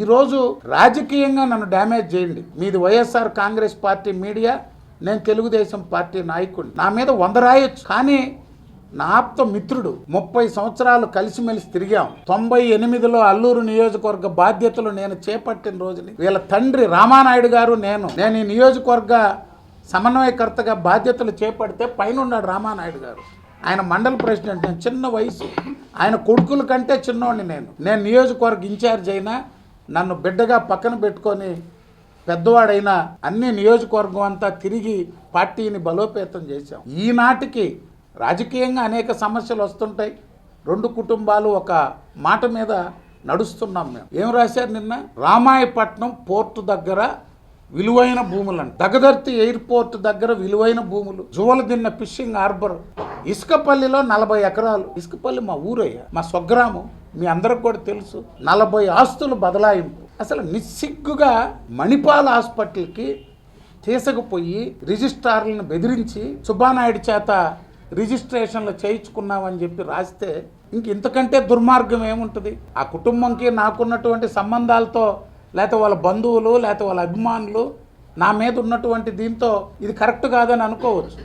ఈరోజు రాజకీయంగా నన్ను డ్యామేజ్ చేయండి. మీది వైఎస్ఆర్ కాంగ్రెస్ పార్టీ మీడియా నేను తెలుగుదేశం పార్టీ నాయకుడిని. నా మీద వంద రాయొచ్చు. కానీ నా ఆప్త మిత్రుడు ముప్పై సంవత్సరాలు కలిసిమెలిసి తిరిగాం. తొంభై ఎనిమిదిలో అల్లూరు నియోజకవర్గ బాధ్యతలు నేను చేపట్టిన రోజుని వీళ్ళ తండ్రి రామానాయుడు గారు నేను. నేను ఈ నియోజకవర్గ సమన్వయకర్తగా బాధ్యతలు చేపడితే పైన ఉన్నాడు రామానాయుడు గారు. ఆయన మండల ప్రెసిడెంట్ నేను చిన్న వయసు. ఆయన కొడుకుల కంటే చిన్నోడిని నేను. నేను నియోజకవర్గ ఇన్ఛార్జ్ అయినా నన్ను బిడ్డగా పక్కన పెట్టుకొని పెద్దవాడైనా అన్ని నియోజకవర్గం అంతా తిరిగి పార్టీని బలోపేతం చేశాం. ఈనాటికి రాజకీయంగా అనేక సమస్యలు వస్తుంటాయి. రెండు కుటుంబాలు ఒక మాట మీద నడుస్తున్నాం మేము. ఏం రాశారు నిన్న? రామాయపట్నం పోర్టు దగ్గర విలువైన భూములంట. దగదర్తి ఎయిర్పోర్ట్ దగ్గర విలువైన భూములు. Juvvaladinne fishing harbour. ఇసుకపల్లిలో నలభై ఎకరాలు. ఇసుకపల్లి మా ఊరయ్య మా స్వగ్రామం. మీ అందరికి కూడా తెలుసు నలభై ఆస్తులు బదలాయింపు. అసలు నిస్సిగ్గుగా మణిపాల్ హాస్పిటల్కి తీసుకుపోయి రిజిస్ట్రార్లను బెదిరించి సుబ్బానాయుడు చేత రిజిస్ట్రేషన్లు చేయించుకున్నామని చెప్పి రాస్తే ఇంక ఇంతకంటే దుర్మార్గం ఏముంటుంది? ఆ కుటుంబంకి నాకున్నటువంటి సంబంధాలతో లేకపోతే వాళ్ళ బంధువులు లేకపోతే వాళ్ళ అభిమానులు నా మీద ఉన్నటువంటి దీంతో ఇది కరెక్ట్ కాదని అనుకోవచ్చు.